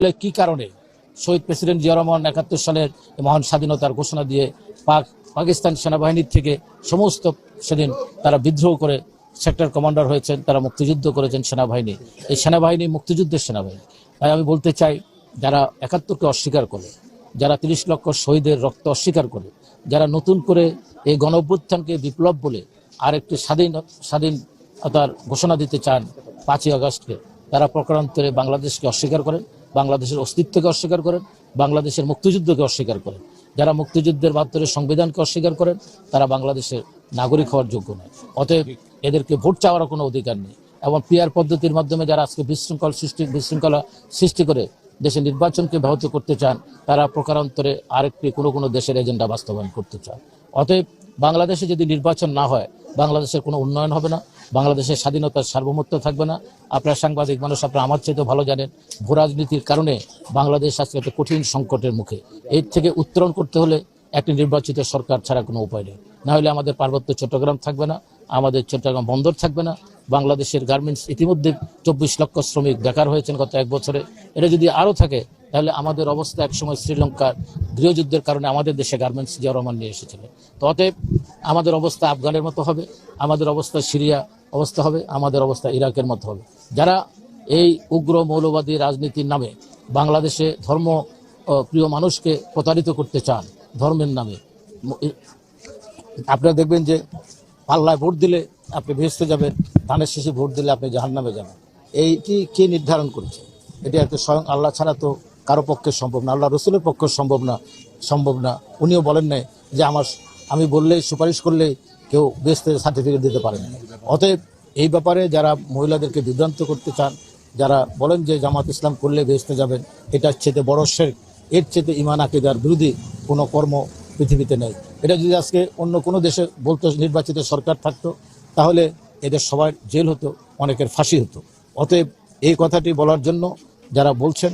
কি কারণে? শহীদ প্রেসিডেন্ট জিয়া রহমান একাত্তর সালের মহান স্বাধীনতার ঘোষণা দিয়ে পাক, পাকিস্তান সেনাবাহিনীর থেকে সমস্ত সেদিন তারা বিদ্রোহ করে সেক্টর কমান্ডার হয়েছেন, তারা মুক্তিযুদ্ধ করেছেন সেনাবাহিনী। এই সেনাবাহিনী মুক্তিযুদ্ধের সেনাবাহিনী। তাই আমি বলতে চাই, যারা একাত্তরকে অস্বীকার করে, যারা তিরিশ লক্ষ শহীদের রক্ত অস্বীকার করে, যারা নতুন করে এই গণ অভ্যুত্থানকে বিপ্লব বলে আর একটি স্বাধীন, স্বাধীনতার ঘোষণা দিতে চান পাঁচই আগস্টকে, তারা প্রকারান্তরে বাংলাদেশকে অস্বীকার করেন বাংলাদেশের অস্তিত্বকে অস্বীকার করেন, বাংলাদেশের মুক্তিযুদ্ধকে অস্বীকার করেন। যারা মুক্তিযুদ্ধের মাধ্যমে সংবিধানকে অস্বীকার করেন, তারা বাংলাদেশের নাগরিক হওয়ার যোগ্য নয়। অতএব এদেরকে ভোট চাওয়ার কোনো অধিকার নেই এবং পিয়ার পদ্ধতির মাধ্যমে যারা আজকে বিশৃঙ্খল সৃষ্টি, বিশৃঙ্খলা সৃষ্টি করে দেশের নির্বাচনকে ব্যাহত করতে চান, তারা প্রকারান্তরে আরেকটি কোনো কোনো দেশের এজেন্ডা বাস্তবায়ন করতে চান। অতএব বাংলাদেশে যদি নির্বাচন না হয়, বাংলাদেশের কোনো উন্নয়ন হবে না। বাংলাদেশের স্বাধীনতার সার্বভৌমত্ব থাকবে না। আপনারা সাংবাদিক মানুষ আপনারা আমার চেয়ে ভালো জানেন ভূ রাজনীতির কারণে বাংলাদেশ আজকে একটা কঠিন সংকটের মুখে। এর থেকে উত্তরণ করতে হলে একটি নির্বাচিত সরকার ছাড়া কোনো উপায় নেই। না হলে আমাদের পার্বত্য চট্টগ্রাম থাকবে না, আমাদের চট্টগ্রাম বন্দর থাকবে না বাংলাদেশের গার্মেন্টস ইতিমধ্যে চব্বিশ লক্ষ শ্রমিক বেকার হয়েছেন গত এক বছরে। এটা যদি আরও থাকে, তাহলে আমাদের অবস্থা একসময় শ্রীলঙ্কার গৃহযুদ্ধের কারণে আমাদের দেশে গার্মেন্টস জিয়া রহমান নিয়ে এসেছিলেন তো অতএব আমাদের অবস্থা আফগানের মতো হবে, আমাদের অবস্থা সিরিয়া অবস্থা হবে, আমাদের অবস্থা ইরাকের মতো হবে। যারা এই উগ্র মৌলবাদী রাজনীতির নামে বাংলাদেশে ধর্ম প্রিয় মানুষকে প্রতারিত করতে চান, ধর্মের নামে আপনারা দেখবেন যে পাল্লায় ভোট দিলে আপনি ভেস্তে যাবেন ধানের শেষে ভোট দিলে আপনি জাহান নামে যাবেন। এইটি কে নির্ধারণ করেছে? এটি একটা স্বয়ং আল্লাহ ছাড়া তো কারও পক্ষে সম্ভব না আল্লাহ রসুলের পক্ষে সম্ভব না সম্ভব না। উনিও বলেন নাই যে আমার, আমি বললেই সুপারিশ করলেই কেউ বেস্তের সার্টিফিকেট দিতে পারেন অতএব এই ব্যাপারে যারা মহিলাদেরকে বিভ্রান্ত করতে চান, যারা বলেন যে জামাত ইসলাম করলে বেসতে যাবেন এটার চেয়ে বড় শেখ এর চেতে ইমান আকিদার বিরোধী কোনো কর্ম পৃথিবীতে নেই। এটা যদি আজকে অন্য কোনো দেশে বলতো নির্বাচিত সরকার থাকতো, তাহলে এদের সবাই জেল হতো, অনেকের ফাঁসি হতো। অতএব এই কথাটি বলার জন্য যারা বলছেন,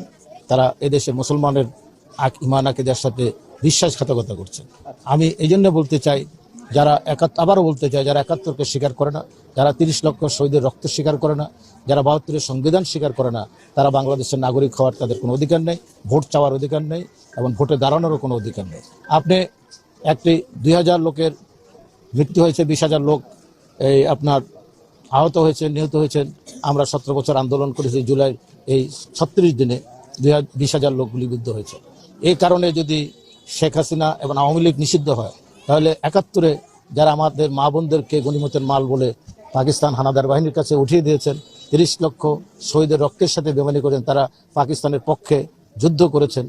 তারা এদেশে মুসলমানের আক ইমান আকিদার সাথে বিশ্বাসঘাতকতা করছেন। আমি এই জন্য বলতে চাই, যারা একাত্তর আবারও বলতে চাই, যারা একাত্তরকে স্বীকার করে না, যারা তিরিশ লক্ষ শহীদের রক্ত স্বীকার করে না, যারা বাহাত্তরের সংবিধান স্বীকার করে না, তারা বাংলাদেশের নাগরিক হওয়ার তাদের কোনো অধিকার নেই, ভোট চাওয়ার অধিকার নেই এবং ভোটে দাঁড়ানোরও কোনো অধিকার নেই। আপনি একটি দুই হাজার লোকের মৃত্যু হয়েছে, বিশ হাজার লোক, এই আপনার আহত হয়েছেন, নিহত হয়েছেন। আমরা সতেরো বছর আন্দোলন করেছি, জুলাই এই ছত্রিশ দিনে দুই বিশ হাজার লোক গুলিবিদ্ধ হয়েছে। এই কারণে যদি শেখ হাসিনা এবং আওয়ামী লীগ নিষিদ্ধ হয়, তাহলে একাত্তরে যারা আমাদের মা বোনদেরকে গণিমতের মাল বলে পাকিস্তান হানাদার বাহিনীর কাছে উঠিয়ে দিয়েছেন, তিরিশ লক্ষ শহীদের রক্তের সাথে বেমানি করেন, তারা পাকিস্তানের পক্ষে যুদ্ধ করেছেন।